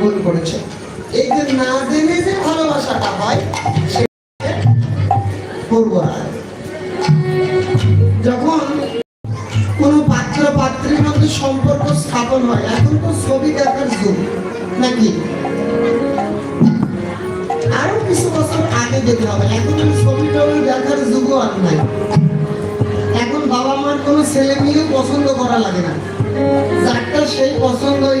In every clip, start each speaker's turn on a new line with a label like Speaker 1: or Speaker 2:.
Speaker 1: জন্মগ্রহণ করেছে। এই যে না জেনে যে ভালোবাসাটা হয় রাগ যখন পাত্র পাত্রীর মধ্যে সম্পর্ক স্থাপন হয়, এখন তো ছবি দেখার যুগ, নাকি? আরও কিছু বছর আগে যেতে হবে, এখন ছবি টবি দেখার যুগও আর নাই। এখন বাবা মার কোনো ছেলে মেয়েও পছন্দ করা লাগে না। যারটা সেই পছন্দই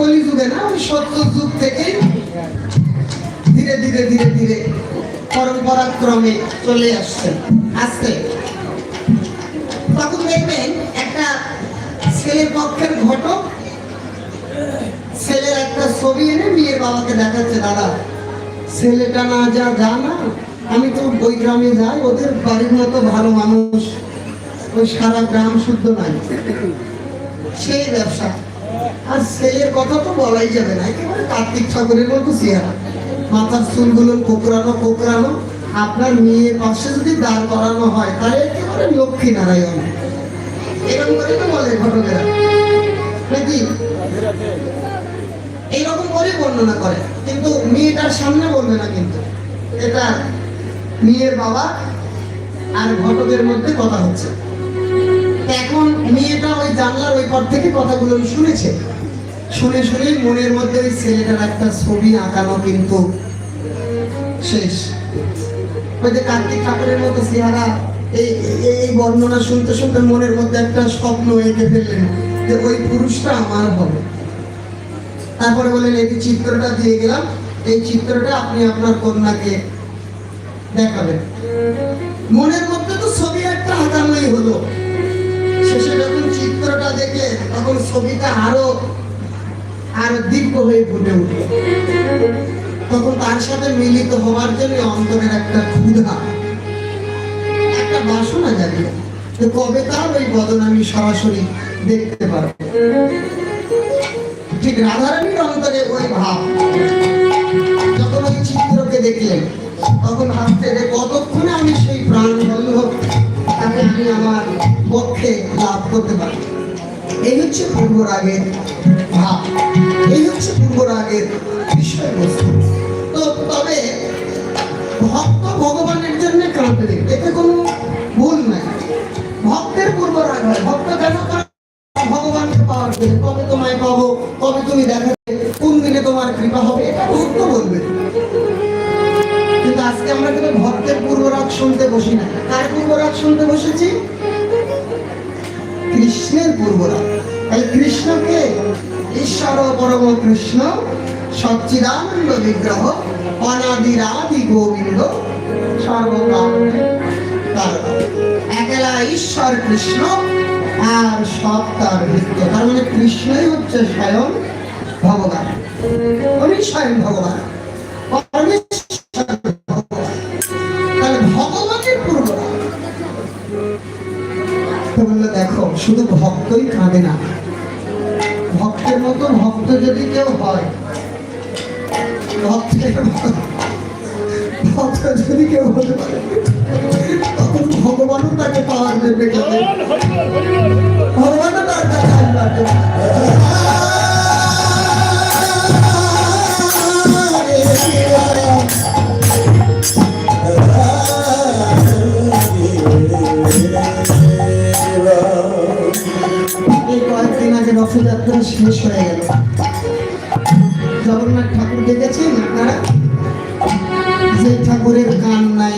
Speaker 1: কলিযুগে না, ওই সত্য যুগ থেকেই ধীরে ধীরে ধীরে ধীরে পরম্পরাক্রমে চলে আসছে আসছে। তখন দেখবেন একটা ছেলের পক্ষের ঘটক, ছেলের একটা ছবি এনে মেয়ের বাবাকে দেখাচ্ছে, দাদা, ছেলেটা না যা যা না আমি তো ওই গ্রামে যাই, ওদের বাড়ির মতো ভালো মানুষ, ওই সারা গ্রাম শুদ্ধ নাই। সেই ব্যবসা আর ছেলের কথা তো বলাই যাবে না। একেবারে কার্তিক ঠাকুরের মতো চেহারা। মাথার চুলগুলো কোকড়ানো কোকড়ানো। আপনার মেয়ের পাশে যদি দাঁড় করানো হয়, তাহলে একেবারে লক্ষ্মী নারায়ণ এরকম করে তো বলে ঘটকেরা। নাকি? এইরকম করে বর্ণনা করে। কিন্তু মেয়েটার সামনে বলবে না কিন্তু। এটা মেয়ের বাবা আর ঘটকের মধ্যে কথা হচ্ছে। এখন মেয়েটা ওই জানলার ওই থেকে কথাগুলো শুনেছে। শুনে শুনে মনের মধ্যে ওই ছেলেটার একটা ছবি আঁকানো কিন্তু শেষ। ওই যে কার্তিক ঠাকুরের মতো চেহারা, এই- এই বর্ণনা শুনতে শুনতে মনের মধ্যে একটা স্বপ্ন এঁকে ফেললেন যে ওই পুরুষটা আমার হবে। তারপরে বললেন, এই চিত্রটা দিয়ে গেলাম, এই চিত্রটা আপনি আপনার কন্যাকে দেখাবেন। মনের মধ্যে ছবিটা আরও আরও দিব্য হয়ে ফুটে উঠল তখন তার সাথে মিলিত হওয়ার জন্য অন্তরের একটা ক্ষুধা, একটা বাসনা জাগিয়ে কবে তার ওই বদন আমি সরাসরি দেখতে পারব। ঠিক রাধারানীর অন্তরে ওই ভাব। যখন ওই চিত্রকে দেখলেন, তখন ভাবতে যে কতক্ষণে আমি সেই প্রাণ বন্ধ তাকে আমি আমার পক্ষে লাভ করতে পারি? এই হচ্ছে পূর্ব রাগের ভাব, এই হচ্ছে পূর্ব রাগের বিষয়বস্তু। তো তবে ভক্ত ভগবানের জন্য কাঁদবে এতে কোনো ভুল নাই। ভক্তের পূর্ব রাগ হয়। ভক্ত কেন ভগবানকে পাওয়ার জন্য। কবে তোমায় পাবো? কবে তুমি দেখাবে? কোন দিনে তোমার কৃপা হবে? এটা ভক্ত বলবে। কিন্তু আজকে আমরা কিন্তু ভক্তের পূর্বরাগ শুনতে বসি না? কার পূর্বরাগ শুনতে বসেছি? কৃষ্ণের পূর্বরাগ তাই কৃষ্ণকে ঈশ্বর পরম কৃষ্ণ, সচ্চিদানন্দ বিগ্রহ, অনাদিরাদি গোবিন্দ সর্বকাল একলা ঈশ্বর কৃষ্ণ আর সব তার ভৃত্য তার মানে কৃষ্ণই হচ্ছে স্বয়ং ভগবান। উনি স্বয়ং ভগবান। শুধু ভক্তই কাঁদে না। ভক্তের মতো ভক্ত যদি কেউ হয় ভক্তের ভক্ত যদি কেউ হতে পারে তখন ভগবানও তাকে পাওয়ার ভগবানও তার কাছে এই কয়েকদিন আগে রথযাত্রা শেষ হয়ে গেল। জগন্নাথ ঠাকুর দেখেছেন আপনারা? যে ঠাকুরের কান নাই,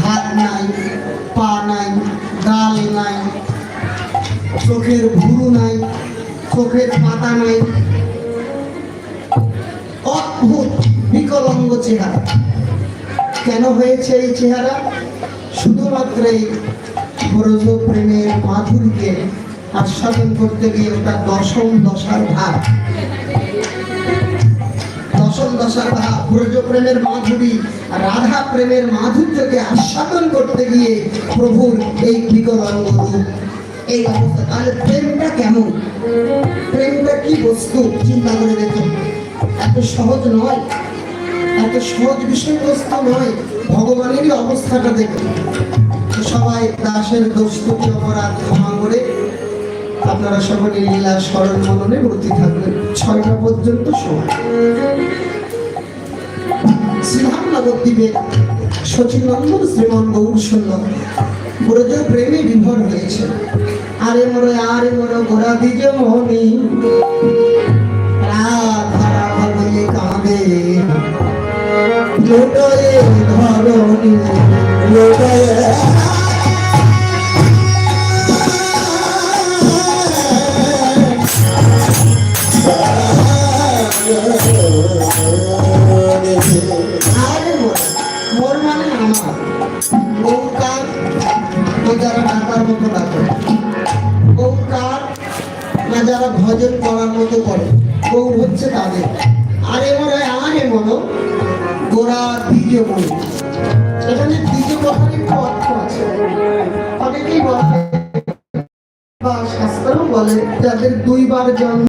Speaker 1: হাত নাই, পা নাই গাল নাই, চোখের ভুরু নাই, চোখের পাতা নাই, অদ্ভুত বিকলঙ্গ চেহারা। কেন হয়েছে এই চেহারা? শুধুমাত্র এই ব্রজ প্রেমের আস্বাদন করতে গিয়ে ওটা দশম দশার ভাব। রাধা প্রেমের মাধুর্যকে আস্বাদন করতে গিয়ে প্রভুর এই বিকলাঙ্গ এই অবস্থা, তাহলে প্রেমটা কেমন? প্রেমটা কি বস্তু? চিন্তা করে দেখুন। এত সহজ নয়। এত সহজ বিষয়বস্তু নয়। ভগবানেরই অবস্থাটা দেখুন। সবাই দাসের দোস্তুতি অপরাধ ক্ষমা করে আপনারা সকলে লীলা স্মরণ মননে ভর্তি থাকবেন। ছয়টা পর্যন্ত সময়। শ্রীধাম নবদ্বীপের শচীনন্দন শ্রীমন প্রেমে বিভোর হয়েছে। আরে মরো আরে মরো গোরা দিজ বলে কাঁদে। লোটয়ে মানে আমার যারা ভজন করার মতো করে গৌর হচ্ছে তাদের আরে মনে আরে মনো গোড়া দ্বিতীয় মনে এখানে দ্বিতীয় কথার আছে অনেকেই বলে বা বলে যাদের দুইবার জন্ম